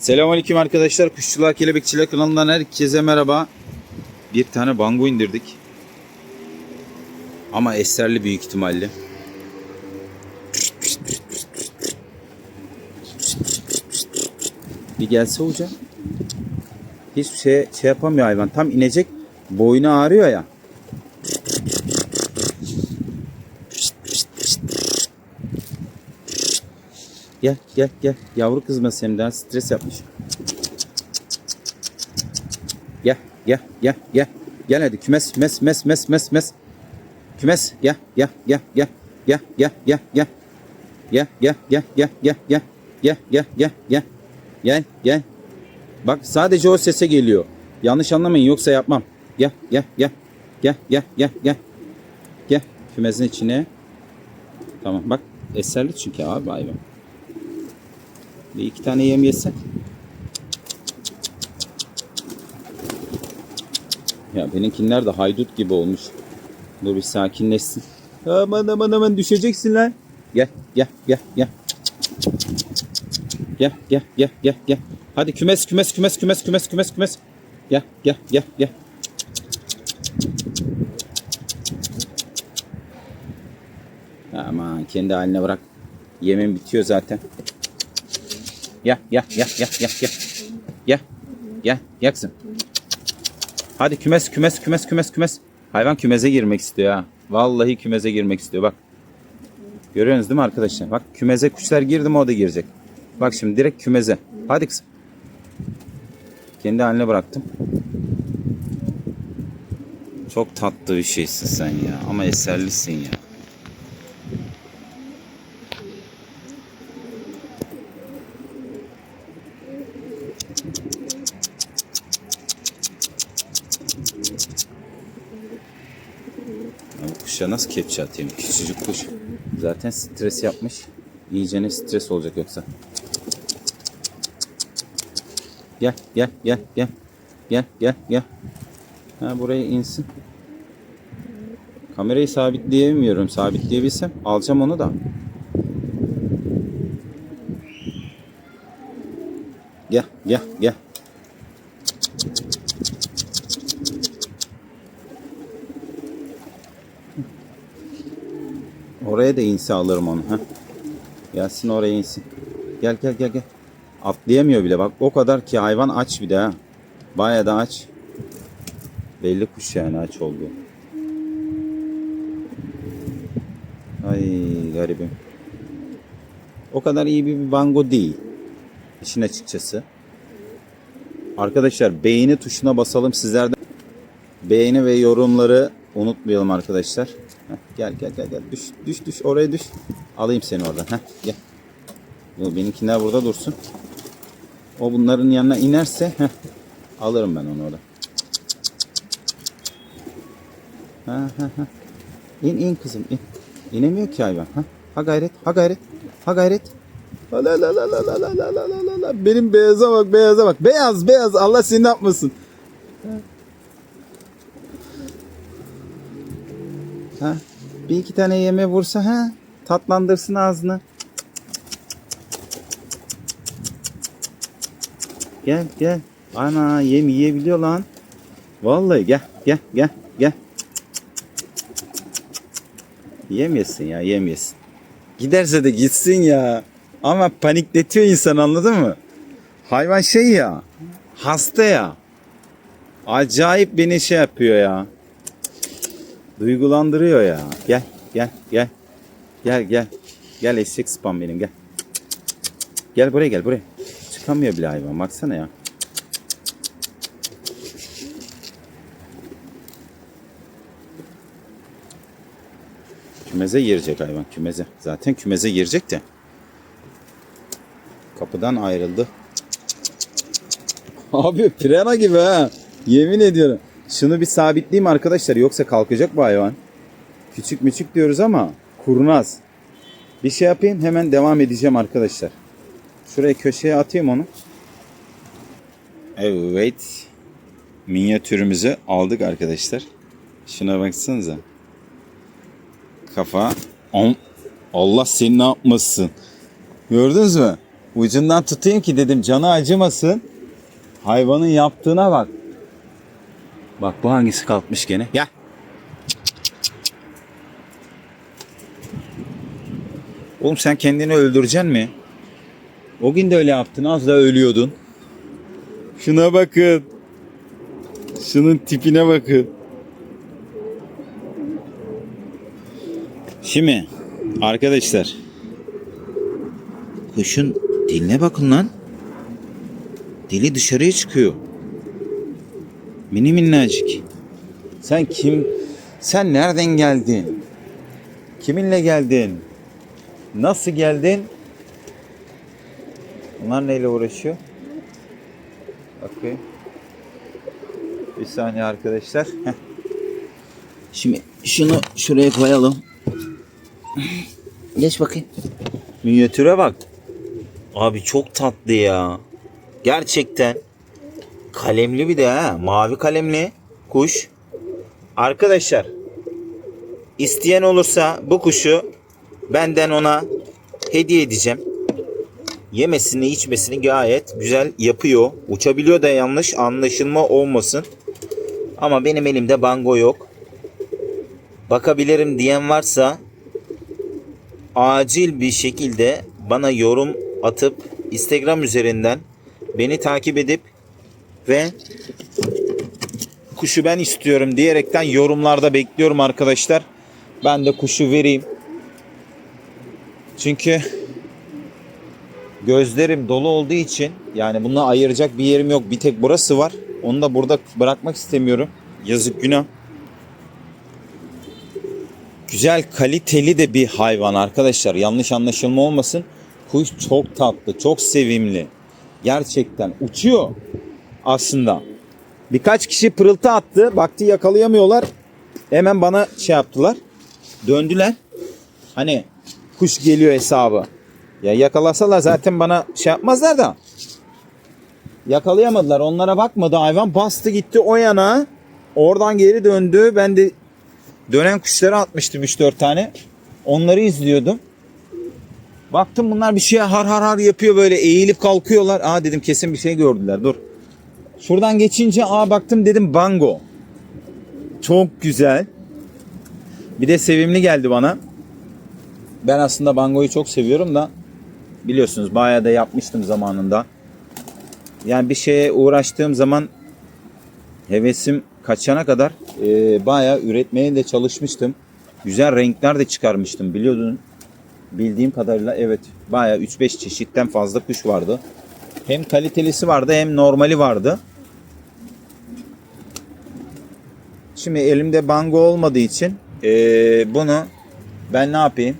Selamünaleyküm arkadaşlar. Kuşçular Kelebekçiler kanalından herkese merhaba. Bir tane bango indirdik. Ama eserli büyük ihtimalle. Bir gelse hoca. Hiçbir şey, şey yapamıyor hayvan. Tam inecek. Boynu ağrıyor ya. Gel gel gel. Yavru kızması hem daha stres yapmış. Gel gel gel gel. Gel hadi kümes mes mes mes mes mes. Kümes gel gel gel gel. Gel gel gel gel. Gel gel gel gel gel gel. Gel gel gel gel. Gel gel. Bak sadece o sese geliyor. Yanlış anlamayın yoksa yapmam. Gel gel gel. Gel gel gel gel. Gel kümesin içine. Tamam bak eserli çünkü abi hayvan. Bir iki tane yem yesen. Ya benimkiler de haydut gibi olmuş. Dur bir sakinleşsin. Aman aman aman düşeceksin lan. Gel gel gel gel. Gel gel gel gel gel. Hadi kümes kümes kümes kümes kümes kümes kümes. Gel gel gel gel. Aman kendi haline bırak. Yemin bitiyor zaten. Gel gel gel gel gel gel. Gel. Gel gel kızım. Hadi kümes kümes kümes kümes kümes. Hayvan kümeze girmek istiyor ha. Vallahi kümeze girmek istiyor bak. Görüyorsunuz değil mi arkadaşlar? Bak kümeze kuşlar girdi mi o da girecek. Bak şimdi direkt kümeze. Hadi kızım. Kendi haline bıraktım. Çok tatlı bir şeysin sen ya. Ama eserlisin ya. Kepçe atayım? Küçücük kuş. Zaten stres yapmış. İyice ne stres olacak yoksa. Gel gel gel gel. Gel gel gel. Ha buraya insin. Kamerayı sabitleyemiyorum. Sabitleyebilsem alacağım onu da. Gel gel gel. Oraya da inse alırım onu. Heh. Gelsin oraya insin. Gel gel gel gel. Atlayamıyor bile bak o kadar ki hayvan aç bir de ha. Bayağı da aç. Belli kuş yani aç oldu. Ay garibim. O kadar iyi bir bango değil. İşin açıkçası. Arkadaşlar beğeni tuşuna basalım sizlerden. Beğeni ve yorumları unutmayalım arkadaşlar. Gel gel gel gel düş düş düş oraya düş. Alayım seni oradan. Heh, gel. Yo, benimkiler burada dursun. O bunların yanına inerse heh, alırım ben onu orada. Ha, ha, ha. İn in kızım in. İnemiyor ki hayvan. Ha, ha gayret ha gayret ha gayret. La la la la la la la la la la la. Benim beyaza bak beyaza bak. Beyaz beyaz Allah seni ne yapmasın. Ha, bir iki tane yeme vursa ha tatlandırsın ağzını. Gel gel. Ana yem yiyebiliyor lan. Vallahi gel gel gel gel. Yem yesin ya yem yesin. Giderse de gitsin ya. Ama panikletiyor insan anladın mı? Hayvan şey ya. Hasta ya. Acayip beni şey yapıyor ya. Duygulandırıyor ya. Gel gel gel. Gel gel. Gel eşek spam benim gel. Gel buraya gel buraya. Çıkamıyor bile hayvan baksana ya. Kümeze girecek hayvan kümeze. Zaten kümeze girecek de. Kapıdan ayrıldı. Abi pirana gibi ha. Yemin ediyorum. Şunu bir sabitleyeyim arkadaşlar yoksa kalkacak bu hayvan. Küçük müçük diyoruz ama kurnaz. Bir şey yapayım hemen devam edeceğim arkadaşlar. Şuraya köşeye atayım onu. Evet. Minyatürümüzü aldık arkadaşlar. Şuna baksanıza. Kafa. Allah seni ne yapmasın. Gördünüz mü? Ucundan tutayım ki dedim canı acımasın. Hayvanın yaptığına bak. Bak bu hangisi kalkmış gene? Gel. Oğlum sen kendini öldüreceksin mi? O gün de öyle yaptın. Az da ölüyordun. Şuna bakın. Şunun tipine bakın. Şimdi arkadaşlar kuşun diline bakın lan. Dili dışarıya çıkıyor. Mini minnacık. Sen kim? Sen nereden geldin? Kiminle geldin? Nasıl geldin? Bunlar neyle uğraşıyor? Okey. Bir saniye arkadaşlar. Şimdi şunu şuraya koyalım. Geç bakayım. Minyatüre bak. Abi çok tatlı ya. Gerçekten. Kalemli bir de ha. Mavi kalemli kuş. Arkadaşlar. isteyen olursa bu kuşu benden ona hediye edeceğim. Yemesini içmesini gayet güzel yapıyor. Uçabiliyor da yanlış anlaşılma olmasın. Ama benim elimde bango yok. Bakabilirim diyen varsa acil bir şekilde bana yorum atıp Instagram üzerinden beni takip edip ve kuşu ben istiyorum diyerekten yorumlarda bekliyorum arkadaşlar. Ben de kuşu vereyim. Çünkü gözlerim dolu olduğu için yani bunu ayıracak bir yerim yok. Bir tek burası var. Onu da burada bırakmak istemiyorum. Yazık günah. Güzel kaliteli de bir hayvan arkadaşlar. Yanlış anlaşılma olmasın. Kuş çok tatlı, çok sevimli. Gerçekten uçuyor aslında. Birkaç kişi pırıltı attı. Baktı yakalayamıyorlar. Hemen bana şey yaptılar. Döndüler. Hani kuş geliyor hesabı. Ya yakalasalar zaten bana şey yapmazlar da. Yakalayamadılar. Onlara bakmadı. Hayvan bastı gitti o yana. Oradan geri döndü. Ben de dönen kuşları atmıştım 3-4 tane. Onları izliyordum. Baktım bunlar bir şeye har har har yapıyor böyle eğilip kalkıyorlar. Aa dedim kesin bir şey gördüler dur. Şuradan geçince aa baktım dedim bango. Çok güzel. Bir de sevimli geldi bana. Ben aslında bangoyu çok seviyorum da biliyorsunuz bayağı da yapmıştım zamanında. Yani bir şeye uğraştığım zaman hevesim kaçana kadar e, bayağı üretmeye de çalışmıştım. Güzel renkler de çıkarmıştım biliyordun. Bildiğim kadarıyla evet bayağı 3-5 çeşitten fazla kuş vardı. Hem kalitelisi vardı hem normali vardı. Şimdi elimde bango olmadığı için e, bunu ben ne yapayım?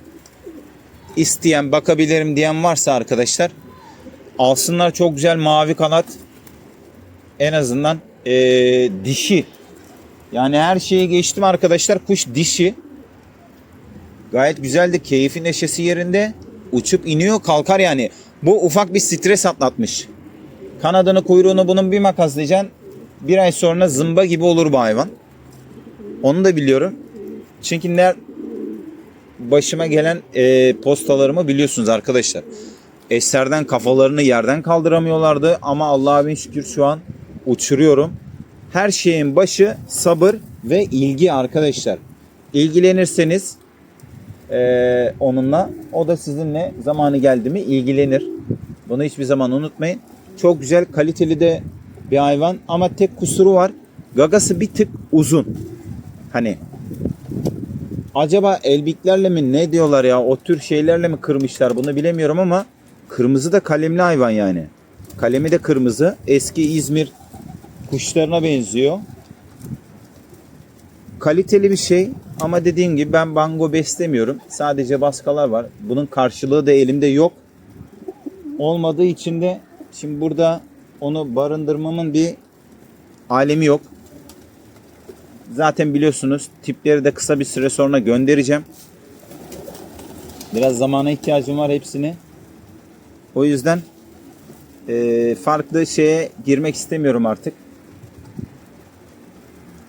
İsteyen bakabilirim diyen varsa arkadaşlar alsınlar çok güzel mavi kanat. En azından e, dişi. Yani her şeyi geçtim arkadaşlar kuş dişi. Gayet güzeldi keyfi neşesi yerinde. Uçup iniyor kalkar yani. Bu ufak bir stres atlatmış. Kanadını kuyruğunu bunun bir makaslayacaksın. Bir ay sonra zımba gibi olur bu hayvan onu da biliyorum çünkü ne başıma gelen e, postalarımı biliyorsunuz arkadaşlar Eserden kafalarını yerden kaldıramıyorlardı ama Allah'a bin şükür şu an uçuruyorum. Her şeyin başı sabır ve ilgi arkadaşlar. İlgilenirseniz eee, onunla o da sizinle zamanı geldi mi ilgilenir. Bunu hiçbir zaman unutmayın. Çok güzel kaliteli de bir hayvan ama tek kusuru var. Gagası bir tık uzun. Hani acaba elbiklerle mi ne diyorlar ya o tür şeylerle mi kırmışlar bunu bilemiyorum ama Kırmızı da kalemli hayvan yani. Kalemi de kırmızı. Eski İzmir kuşlarına benziyor. Kaliteli bir şey ama dediğim gibi ben bango beslemiyorum. Sadece baskalar var. Bunun karşılığı da elimde yok. Olmadığı için de şimdi burada onu barındırmamın bir alemi yok. Zaten biliyorsunuz tipleri de kısa bir süre sonra göndereceğim. Biraz zamana ihtiyacım var hepsini. O yüzden e, farklı şeye girmek istemiyorum artık.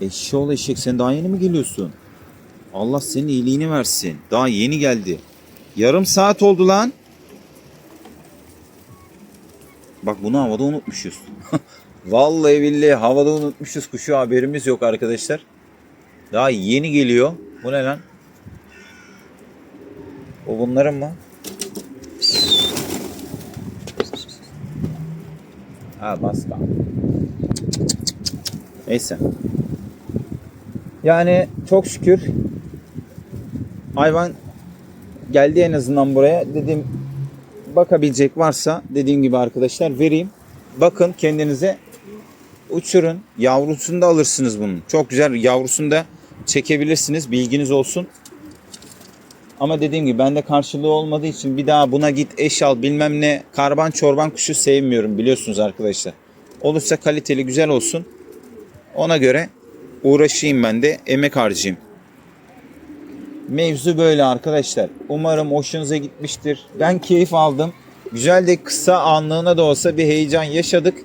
Eşşoğlu eşek sen daha yeni mi geliyorsun? Allah senin iyiliğini versin. Daha yeni geldi. Yarım saat oldu lan. Bak bunu havada unutmuşuz. Vallahi billahi havada unutmuşuz kuşu haberimiz yok arkadaşlar. Daha yeni geliyor. Bu ne lan? O bunların mı? Ha basta. Neyse. Yani çok şükür hayvan geldi en azından buraya. Dedim bakabilecek varsa dediğim gibi arkadaşlar vereyim. Bakın kendinize uçurun. Yavrusunu da alırsınız bunun. Çok güzel yavrusunu da çekebilirsiniz. Bilginiz olsun. Ama dediğim gibi bende karşılığı olmadığı için bir daha buna git eş al bilmem ne karban çorban kuşu sevmiyorum biliyorsunuz arkadaşlar. Olursa kaliteli güzel olsun. Ona göre uğraşayım ben de emek harcayayım. Mevzu böyle arkadaşlar. Umarım hoşunuza gitmiştir. Ben keyif aldım. Güzel de kısa anlığına da olsa bir heyecan yaşadık.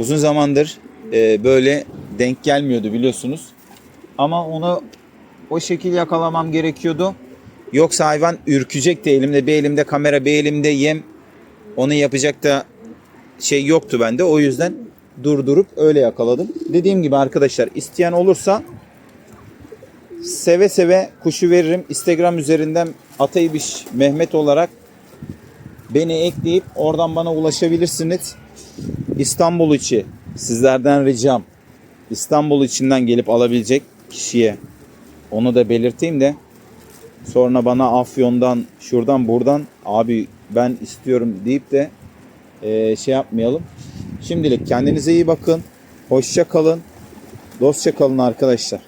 Uzun zamandır e, böyle denk gelmiyordu biliyorsunuz. Ama onu o şekil yakalamam gerekiyordu. Yoksa hayvan ürkecekti elimde. Bir elimde kamera, bir elimde yem. Onu yapacak da şey yoktu bende. O yüzden durdurup öyle yakaladım. Dediğim gibi arkadaşlar isteyen olursa seve seve kuşu veririm. Instagram üzerinden Ataybiş Mehmet olarak beni ekleyip oradan bana ulaşabilirsiniz. İstanbul içi sizlerden ricam İstanbul içinden gelip alabilecek kişiye onu da belirteyim de sonra bana Afyon'dan şuradan buradan abi ben istiyorum deyip de eee, şey yapmayalım. Şimdilik kendinize iyi bakın. Hoşça kalın. Dostça kalın arkadaşlar.